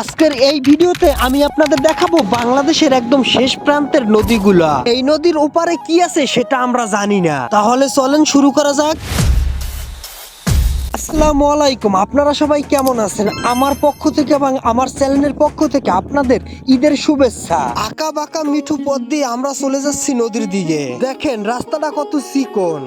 আজকের এই ভিডিওতে আমি আপনাদের দেখাবো বাংলাদেশের একদম শেষ প্রান্তের নদীগুলা। এই নদীর ওপারে কি আছে সেটা আমরা জানি না। তাহলে চলেন শুরু করা যাক। আসসালামু আলাইকুম, আপনারা সবাই কেমন আছেন? আমার পক্ষ থেকে এবং আমার চ্যানেলের পক্ষ থেকে আপনাদের ঈদের শুভেচ্ছা। আঁকা বাঁকা মিঠু পথ দিয়ে আমরা চলে যাচ্ছি নদীর দিকে। দেখেন, রাস্তাটা কত চিকন।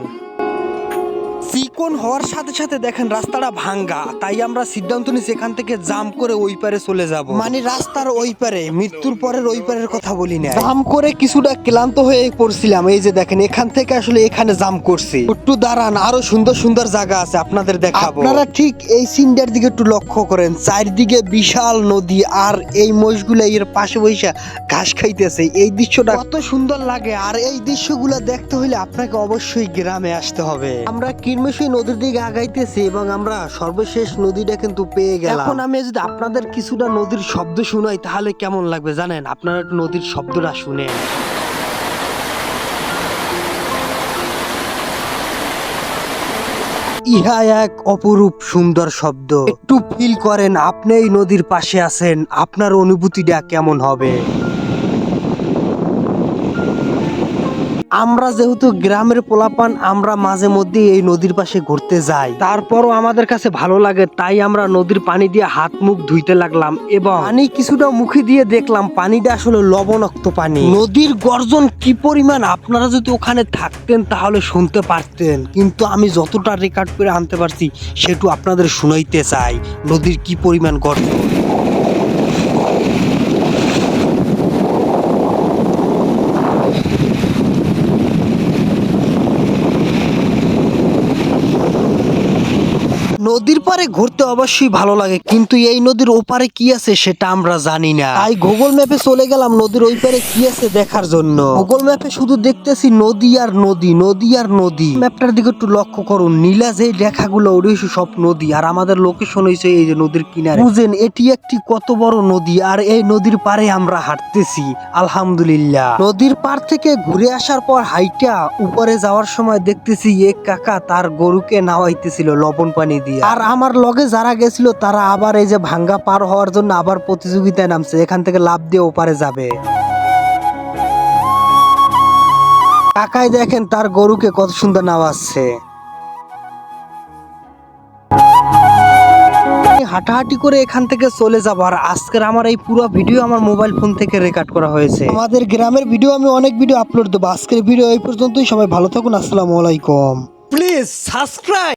চিকন হওয়ার সাথে সাথে দেখেন রাস্তাটা ভাঙ্গা। তাই আমরা সিদ্ধান্ত নিচ্ছি এখান থেকে জাম করে ওই পারে চলে যাব। মানে রাস্তার ওই পারে মৃত্যুর পরের ওই পারের কথা বলি না জাম করে কিছুটা ক্লান্ত হয়ে পড়ছিলাম এই যে দেখেন এখান থেকে আসলে এখানে জাম করছি। একটু দাঁড়ান আরও সুন্দর সুন্দর জায়গা আছে আপনাদের দেখাবো। আপনারা ঠিক এই সিনটার দিকে একটু লক্ষ্য করেন চারিদিকে বিশাল নদী আর এই মহিষগুলো এর পাশে বৈশা ঘাস খাইতেছে। এই দৃশ্যটা কত সুন্দর লাগে আর এই দৃশ্যগুলো দেখতে হলে আপনাকে অবশ্যই গ্রামে আসতে হবে। আমরা কিরমেশই নদীর দিকে আগাইতেছি এবং আমরা সর্বশেষ নদীটা কিন্তু পেয়ে গেলাম। এখন আমি যদি আপনাদের কিছুটা নদীর শব্দ শুনাই তাহলে কেমন লাগবে জানেন? আপনারা একটু নদীর শব্দটা শুনেন। ইহা এক অপরূপ সুন্দর শব্দ। একটু ফিল করেন আপনি এই নদীর পাশে আছেন আপনার অনুভূতিটা কেমন হবে? আমরা যেহেতু গ্রামের পোলাপান, আমরা মাঝে মধ্যে এই নদীর পাশে ঘুরতে যাই। তারপরও আমাদের কাছে ভালো লাগে, তাই আমরা নদীর পানি দিয়ে হাত মুখ ধুইতে লাগলাম এবং পানি কিছুটা মুখে দিয়ে দেখলাম পানিটা আসলে লবণাক্ত পানি। নদীর গর্জন কি পরিমাণ? আপনারা যদি ওখানে থাকতেন তাহলে শুনতে পারতেন। কিন্তু আমি যতটা রেকর্ড করে আনতে পারছি, সেটু আপনাদের শুনাইতে চাই, নদীর কি পরিমাণ গর্জন। নদীর পারে ঘুরতে অবশ্যই ভালো লাগে, কিন্তু এই নদীর ওপারে কি আছে সেটা আমরা জানি না। তাই গুগল ম্যাপে চলে গেলাম নদীর ওই পারে কি আছে দেখার জন্য। গুগল ম্যাপে শুধু দেখতেছি নদী আর নদী নদী আর নদী। ম্যাপটার দিকে একটু লক্ষ্য করুন, নীলা যে লেখাগুলো হচ্ছে সব নদী। আর আমাদের লোকেশন হয়েছে এই যে নদীর কিনারে। বুঝেন, এটি একটি কত বড় নদী, আর এই নদীর পারে আমরা হাঁটতেছি, আলহামদুলিল্লাহ। নদীর পার থেকে ঘুরে আসার পর হাইটা উপরে যাওয়ার সময় দেখতেছি এক কাকা তার গরুকে নাওয়াইতেছিল লবণ পানি দিয়ে। আর আমার লগে যারা গেছিল তারা আবার এই যে ভাঙ্গা পার হওয়ার জন্য আবার প্রতিযোগিতায় নামছে। এখান থেকে লাভ দিয়ে ওপারে যাবে। কাকাই দেখেন তার গরুকে কত সুন্দর নামাচ্ছে। আমি হাঁটাহাঁটি করে এখান থেকে চলে যাব। আর আজকের আমার এই পুরো ভিডিও আমার মোবাইল ফোন থেকে রেকর্ড করা হয়েছে। আমাদের গ্রামের ভিডিও আমি অনেক ভিডিও আপলোড দেবো। আজকের ভিডিও এই পর্যন্তই। সবাই ভালো থাকুন। আসসালামু আলাইকুম। Please subscribe.